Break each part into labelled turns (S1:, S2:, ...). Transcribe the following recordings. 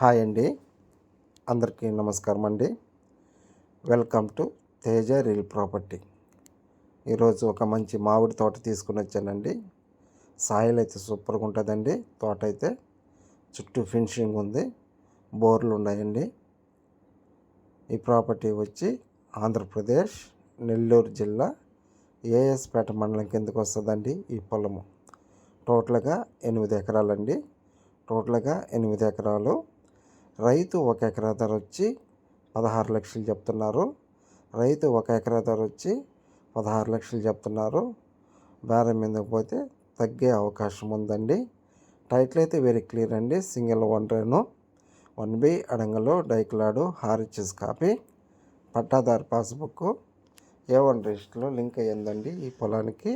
S1: Hi అండి. అందరికీ నమస్కారం అండి. Welcome to Teja real property. ఈరోజు ఒక మంచి మామిడి తోట తీసుకుని వచ్చానండి. సాయిల్ అయితే సూపర్గా ఉంటుందండి. తోట అయితే చుట్టూ ఫినిషింగ్ ఉంది. బోర్లు ఉన్నాయండి. ఈ ప్రాపర్టీ వచ్చి ఆంధ్రప్రదేశ్ నెల్లూరు జిల్లా ఏఎస్పేట మండలం కిందకు వస్తుందండి ఈ పొలము. టోటల్గా ఎనిమిది ఎకరాలండి. టోటల్గా ఎనిమిది ఎకరాలు రైతు ఒక ఎకరా ధర వచ్చి పదహారు లక్షలు చెప్తున్నారు. రైతు ఒక ఎకరా ధర వచ్చి పదహారు లక్షలు చెప్తున్నారు. బేరం మీదకి పోతే తగ్గే అవకాశం ఉందండి. టైటిల్ అయితే వెరీ క్లియర్ అండి. సింగిల్ వన్ రేను వన్ బి అడంగలు డైక్లాడు హారిచెస్ కాపీ పట్టాదారు పాస్బుక్ ఏ వన్ రిజిస్టర్లో లింక్ అయ్యిందండి ఈ పొలానికి.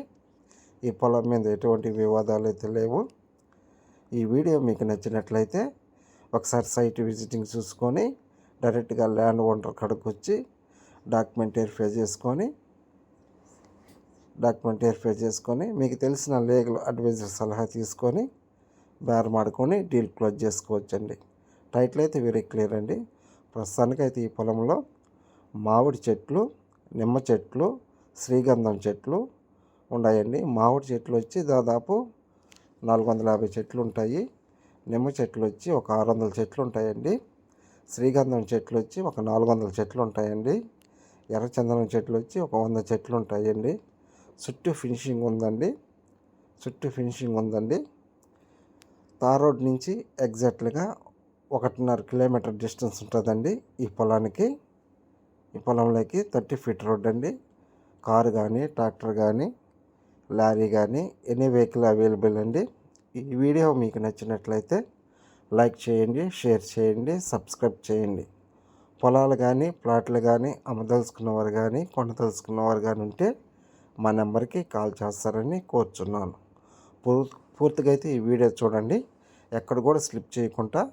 S1: ఈ పొలం మీద ఎటువంటి వివాదాలు అయితే లేవు. ఈ వీడియో మీకు నచ్చినట్లయితే ఒకసారి సైట్ విజిటింగ్ చూసుకొని డైరెక్ట్గా ల్యాండ్ ఓనర్ కడుకు వచ్చి డాక్యుమెంట్ వెరిఫై చేసుకొని డాక్యుమెంట్ వెరిఫై చేసుకొని మీకు తెలిసిన లీగల్ అడ్వైజర్ సలహా తీసుకొని బేరమాడుకొని డీల్ క్లోజ్ చేసుకోవచ్చండి. టైటిల్ అయితే వెరీ క్లియర్ అండి. ప్రస్తుతానికైతే ఈ పొలంలో మామిడి చెట్లు నిమ్మ చెట్లు శ్రీగంధం చెట్లు ఉన్నాయండి. మామిడి చెట్లు వచ్చి దాదాపు నాలుగు వందల యాభై చెట్లు ఉంటాయి. నిమ్మ చెట్లు వచ్చి ఒక ఆరు వందల చెట్లు ఉంటాయండి శ్రీగంధం చెట్లు వచ్చి ఒక నాలుగు వందల చెట్లు ఉంటాయండి ఎర్రచందనం చెట్లు వచ్చి ఒక వంద చెట్లు ఉంటాయండి చుట్టూ ఫినిషింగ్ ఉందండి. చుట్టూ ఫినిషింగ్ ఉందండి. తార్ రోడ్ నుంచి ఎగ్జాక్ట్గా ఒకటిన్నర కిలోమీటర్ డిస్టెన్స్ ఉంటుందండి ఈ పొలానికి. ఈ పొలంలోకి థర్టీ ఫీట్ రోడ్ అండి. కారు కానీ ట్రాక్టర్ కానీ లారీ కానీ ఎనీ వెహికల్ అవైలబుల్ అండి. ఈ వీడియో మీకు నచ్చినట్లయితే లైక్ చేయండి షేర్ చేయండి సబ్స్క్రైబ్ చేయండి. పొలాలు కానీ ప్లాట్లు కానీ అమ్మదలుచుకున్నవారు కానీ కొనదలుచుకున్నవారు కానీ ఉంటే మా నెంబర్కి కాల్ చేస్తారని కోరుచున్నాను. పూర్తిగా అయితే ఈ వీడియో చూడండి. ఎక్కడ కూడా స్లిప్ చేయకుండా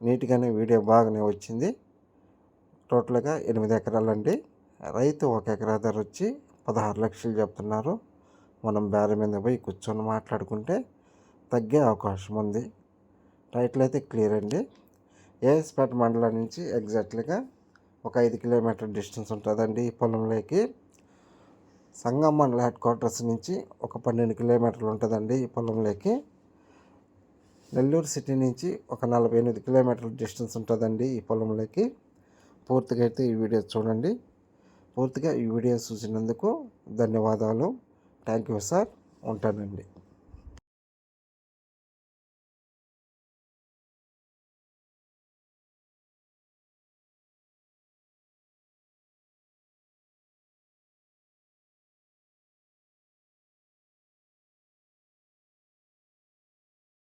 S1: నీట్గానే వీడియో బాగానే వచ్చింది. టోటల్గా ఎనిమిది ఎకరాలండి. రైతు ఒక ఎకరా ధర వచ్చి పదహారు లక్షలు చెప్తున్నారు. మనం బేర మీద పోయి కూర్చొని మాట్లాడుకుంటే తగ్గే అవకాశం ఉంది. టైటిల్ అయితే క్లియర్ అండి. ఏఎస్పేట మండలం నుంచి ఎగ్జాక్ట్లీగా ఒక ఐదు కిలోమీటర్ డిస్టెన్స్ ఉంటుందండి ఈ పొలంలోకి. సంగం మండల హెడ్ క్వార్టర్స్ నుంచి ఒక పన్నెండు కిలోమీటర్లు ఉంటుందండి ఈ పొలంలోకి. నెల్లూరు సిటీ నుంచి ఒక నలభై ఎనిమిది కిలోమీటర్ల డిస్టెన్స్ ఉంటుందండి ఈ పొలంలోకి. పూర్తిగా అయితే ఈ వీడియో చూడండి. పూర్తిగా ఈ వీడియో చూసినందుకు ధన్యవాదాలు. Thank you sir. ఉంటానండి.